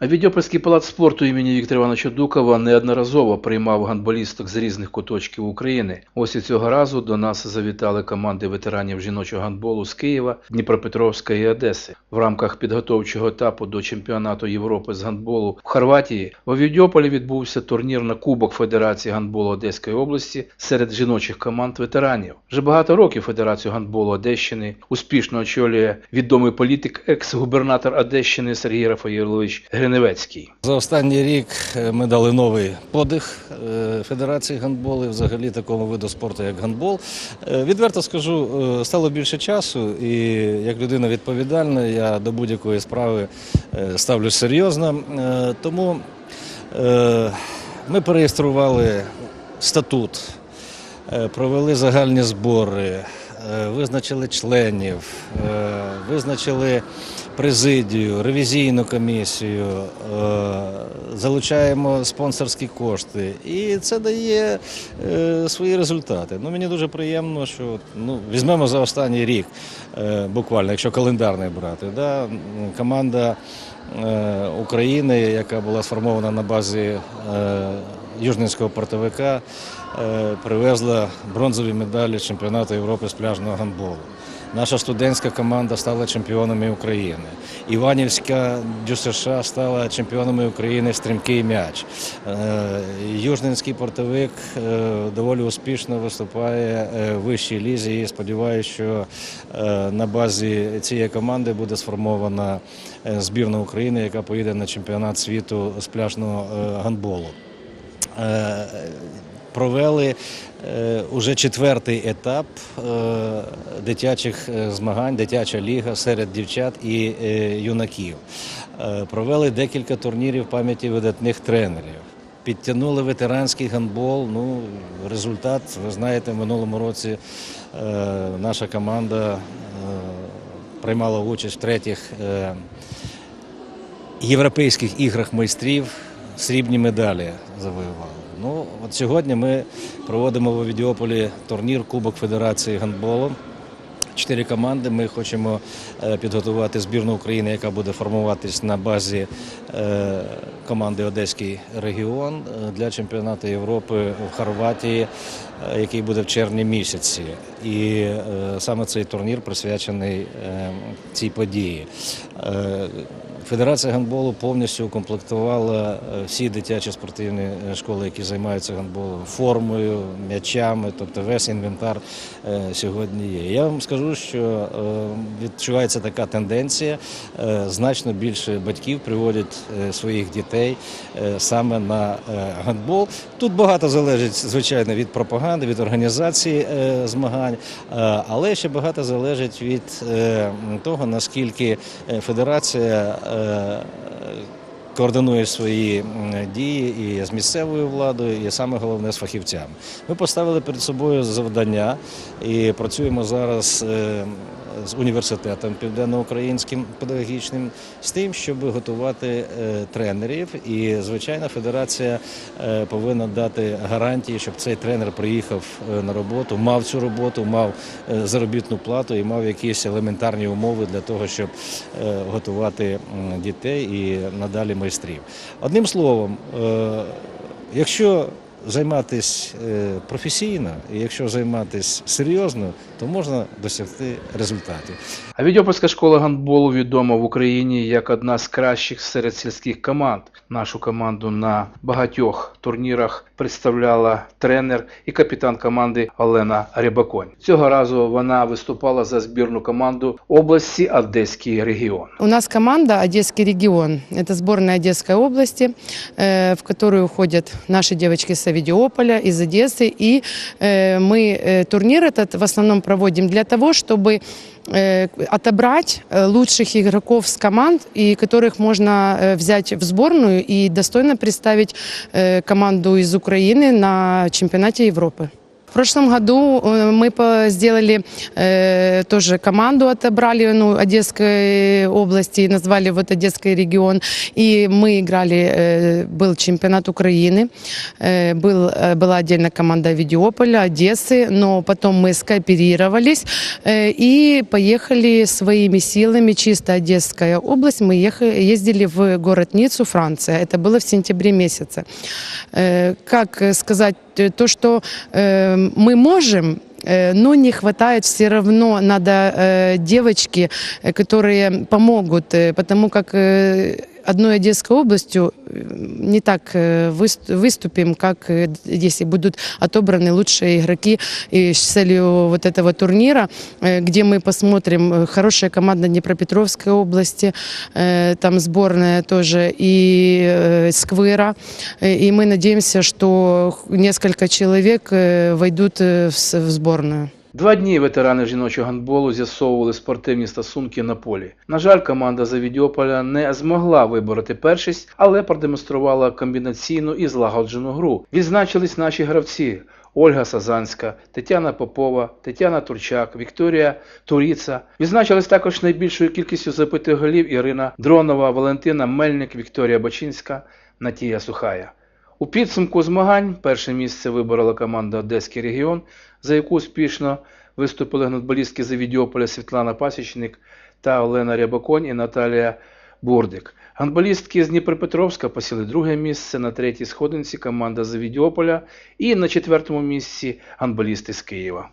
А Відьопольський палац спорту імені Віктора Івановича Дукова неодноразово приймав гандболісток з різних куточків України. Ось і цього разу до нас завітали команди ветеранів жіночого гандболу з Києва, Дніпропетровська і Одеси. В рамках підготовчого етапу до чемпіонату Європи з гандболу в Хорватії у Відьополі відбувся турнір на Кубок Федерації гандболу Одеської області серед жіночих команд ветеранів. Вже багато років Федерацію гандболу Одещини успішно очолює відомий політик, екс-губернатор Одещини Сергій Рафаєлович Рафаїлович Гриневецький. За останній рік е, ми дали новий подих е, Федерації гандболу, і взагалі такому виду спорту, як гандбол. Е, Відверто скажу, стало більше часу, і як людина відповідальна, я до будь-якої справи ставлюсь серйозно. Тому ми переєстрували статут, провели загальні збори, визначили членів, визначили президію, ревізійну комісію, е, залучаємо спонсорські кошти. І це дає е, свої результати. Ну, мені дуже приємно, що ну, візьмемо за останній рік, е, буквально, якщо календарний брати, да, команда України, яка була сформована на базі Южненського портовика, привезла бронзові медалі чемпіонату Європи з пляжного гандболу. Наша студентська команда стала чемпіонами України. Іванівська ДЮСШ стала чемпіонами України стрімкий м'яч. Е, Южненський портовик е, доволі успішно виступає е, в вищій лізі. І сподіваюся, що на базі цієї команди буде сформована збірна України, яка поїде на чемпіонат світу з пляжного гандболу. Провели е, уже четвертий етап е, дитячих е, змагань, дитяча ліга серед дівчат і юнаків. Провели декілька турнірів пам'яті видатних тренерів. Підтягнули ветеранський гандбол. Ну, результат, ви знаєте, в минулому році наша команда приймала участь в третіх європейських іграх майстрів срібні медалі завоювали. Ну, от сьогодні ми проводимо в Овідіополі турнір Кубок Федерації гандболу. Чотири команди. Ми хочемо е, підготувати збірну України, яка буде формуватись на базі е, команди Одеський регіон для чемпіонату Європи в Хорватії, е, який буде в червні місяці. І саме цей турнір присвячений цій події. Федерація гандболу повністю укомплектувала е, всі дитячі спортивні е, школи, які займаються гандболом, формою, м'ячами, тобто весь інвентар е, сьогодні є. Я вам скажу, що відчувається така тенденція. Значно більше батьків приводять своїх дітей саме на гандбол. Тут багато залежить, звичайно, від пропаганди, від організації змагань, але ще багато залежить від того, наскільки федерація е, координує свої дії і з місцевою владою, і саме головне з фахівцями. Ми поставили перед собою завдання і працюємо зараз е, з університетом південноукраїнським педагогічним з тим, щоб готувати е, тренерів. І звичайно, федерація е, повинна дати гарантії, щоб цей тренер приїхав на роботу, мав цю роботу, мав заробітну плату і мав якісь елементарні умови для того, щоб готувати дітей і надалі майстрів. Одним словом, е, якщо займатися професійно, і якщо займатися серйозно, то можна досягти результатів. А Відьопольська школа гандболу відома в Україні як одна з кращих серед сільських команд. Нашу команду на багатьох турнірах представляла тренер і капітан команди Олена Рябаконь. Цього разу вона виступала за збірну команду області Одеський регіон. У нас команда «Одесский регион». Это сборная Одесской области, э, в которую входят наши девочки с Авидиополя, из Одессы. И э, мы э, турнир этот в основном проводим для того, чтобы э, отобрать э, лучших игроков с команд, и которых можно э, взять в сборную и достойно представить э, команду из Украины на чемпионате Европы. В прошлом году э, мы сделали э, тоже команду, отобрали ну, Одесской области, назвали вот Одесский регион. И мы играли, э, был чемпионат Украины, был, была отдельная команда Видеополя, Одессы, но потом мы скооперировались и поехали своими силами, чисто Одесская область, мы ехали, ездили в город Ниццу, Франция. Это было в сентябре месяце. Как сказать, то, что э, мы можем, э, но не хватает все равно, надо э, девочки, э, которые помогут, э, потому как э, одной Одесской областью э, не так э, выс- выступим, как э, если будут отобраны лучшие игроки и с целью вот этого турнира, э, где мы посмотрим э, хорошая команда Днепропетровской области, э, там сборная тоже и э, Сквера, Э, и мы надеемся, что х- несколько человек э, войдут э, в с- в сборную. Два дні ветерани жіночого гандболу з'ясовували спортивні стосунки на полі. На жаль, команда Завідьополя не змогла вибороти першість, але продемонструвала комбінаційну і злагоджену гру. Відзначились наші гравці. Ольга Сазанська, Тетяна Попова, Тетяна Турчак, Вікторія Туріца. Відзначились також найбільшою кількістю забитих голів Ірина Дронова, Валентина Мельник, Вікторія Бачинська, Натія Сухая. У підсумку змагань перше місце виборола команда Одеський регіон, за яку успішно виступили гандболістки з Світлана Пасічник та Олена Рябоконь і Наталія Бурдик. Гандболістки з Дніпропетровська посіли друге місце, на третій сходинці команда з і на четвертому місці гандболісти з Києва.